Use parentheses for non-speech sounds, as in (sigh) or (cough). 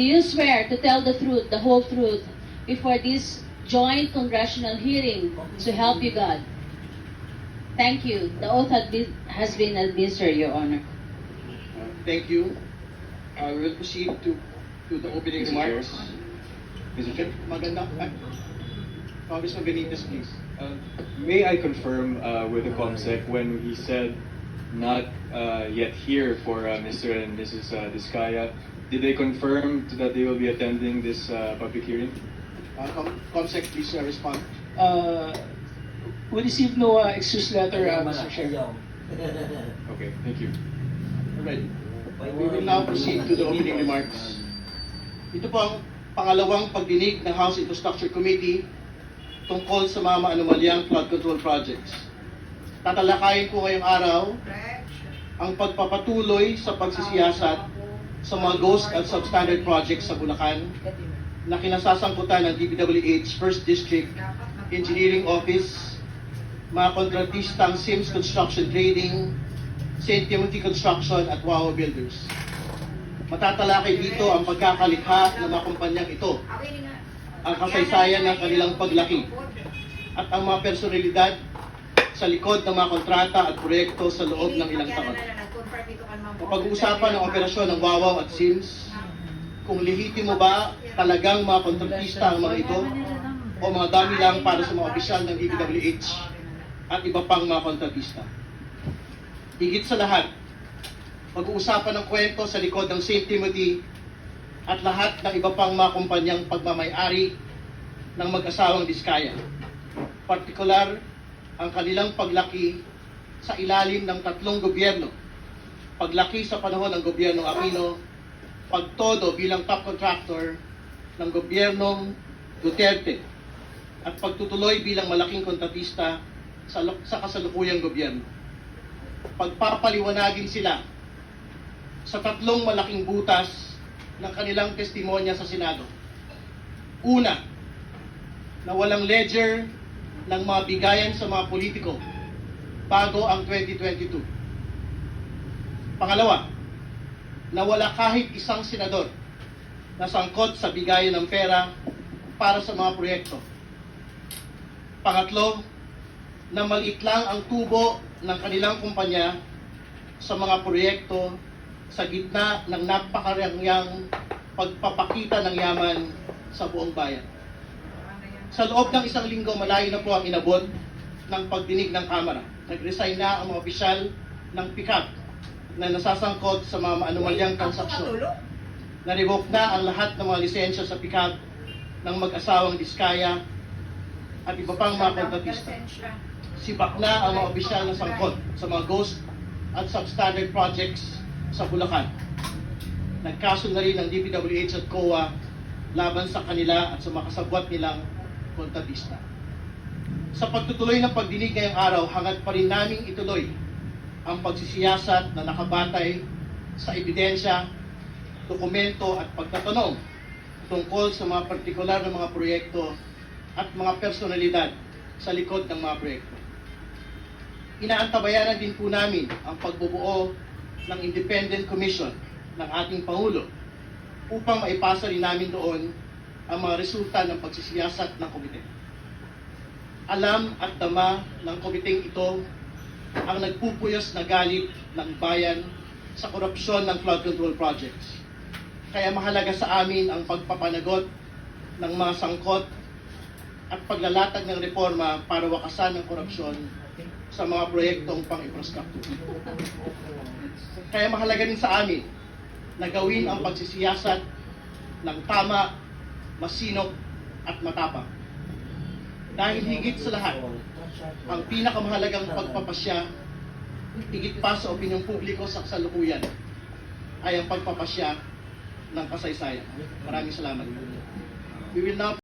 Do you swear to tell the truth, the whole truth, before this joint congressional hearing to help you God? Thank you. The oath been, has been administered, Your Honor. Uh, Thank you. Uh, we will proceed to, to the opening Mr. Chair. remarks. Mr. Chair, Maganda. ah, Congressman Benitez, please. uh, may I confirm uh, with the COMSEC when he said not uh, yet here for uh, Mr. and Mrs. Uh, Diskaya, did they confirm that they will be attending this uh, public hearing? Uh, Com- Comsec, please uh, respond. Uh, we received no uh, excuse letter, uh, Mr. Chair. (laughs) Okay, thank you. Alright. We will now proceed to the opening remarks. Ito po ang pangalawang pagdinig ng House Infrastructure Committee tungkol sa mga maanumalyang flood control projects. Tatalakayin ko ngayong araw ang pagpapatuloy sa pagsisiyasat sa mga ghost at substandard projects sa Bulacan na kinasasangkutan ng DPWH First District Engineering Office, mga kontratistang Sims Construction Trading, St. Timothy Construction at Wawa Builders. Matatalakay dito ang pagkakalikha ng mga kumpanyang ito, ang kasaysayan ng kanilang paglaki, at ang mga personalidad sa likod ng mga kontrata at proyekto sa loob ng ilang taon. Pag-uusapan ng operasyon ng Wawaw at Sims, kung lehitimo ba talagang mga kontratista ang mga ito o mga dami lang para sa mga opisyal ng DPWH at iba pang mga kontratista. Higit sa lahat, pag-uusapan ng kwento sa likod ng St. Timothy at lahat ng iba pang mga kumpanyang pagmamayari ng mag-asawang Diskaya. Partikular, ang kanilang paglaki sa ilalim ng tatlong gobyerno. Paglaki sa panahon ng gobyernong Aquino, pagtodo bilang top contractor ng gobyernong Duterte, at pagtutuloy bilang malaking kontratista sa, sa kasalukuyang gobyerno. Pagpapaliwanagin sila sa tatlong malaking butas ng kanilang testimonya sa Senado. Una, na walang ledger ng mga bigayan sa mga politiko bago ang 2022. Pangalawa, na wala kahit isang senador na sangkot sa bigayan ng pera para sa mga proyekto. Pangatlo, na maliit lang ang tubo ng kanilang kumpanya sa mga proyekto sa gitna ng napakarangyang pagpapakita ng yaman sa buong bayan. Sa loob ng isang linggo, malayo na po ang inabot ng pagdinig ng Kamara. Nag-resign na ang mga opisyal ng PICAP na nasasangkot sa mga maanumalyang transaksyon. Na-revoke na ang lahat ng mga lisensya sa PICAP ng mag-asawang Diskaya at iba pang mga kontratista. Sibak na ang mga opisyal na sangkot sa mga ghost at substandard projects sa Bulacan. Nagkaso na rin ang DPWH at COA laban sa kanila at sa mga kasabwat nilang kontratista. Sa pagtutuloy ng pagdinig ngayong araw, hangad pa rin naming ituloy ang pagsisiyasat na nakabatay sa ebidensya, dokumento at pagtatanong tungkol sa mga partikular na mga proyekto at mga personalidad sa likod ng mga proyekto. Inaantabayanan din po namin ang pagbubuo ng Independent Commission ng ating Pangulo upang maipasa rin namin doon ang mga resulta ng pagsisiyasat ng komite. Alam at dama ng komiteng ito ang nagpupuyos na galit ng bayan sa korupsyon ng flood control projects. Kaya mahalaga sa amin ang pagpapanagot ng mga sangkot at paglalatag ng reforma para wakasan ang korupsyon sa mga proyektong pang-infrastructure. Kaya mahalaga din sa amin na gawin ang pagsisiyasat ng tama, masinop at matapang. Dahil higit sa lahat, ang pinakamahalagang pagpapasya, higit pa sa opinyong publiko sa kasalukuyan, ay ang pagpapasya ng kasaysayan. Maraming salamat. We will now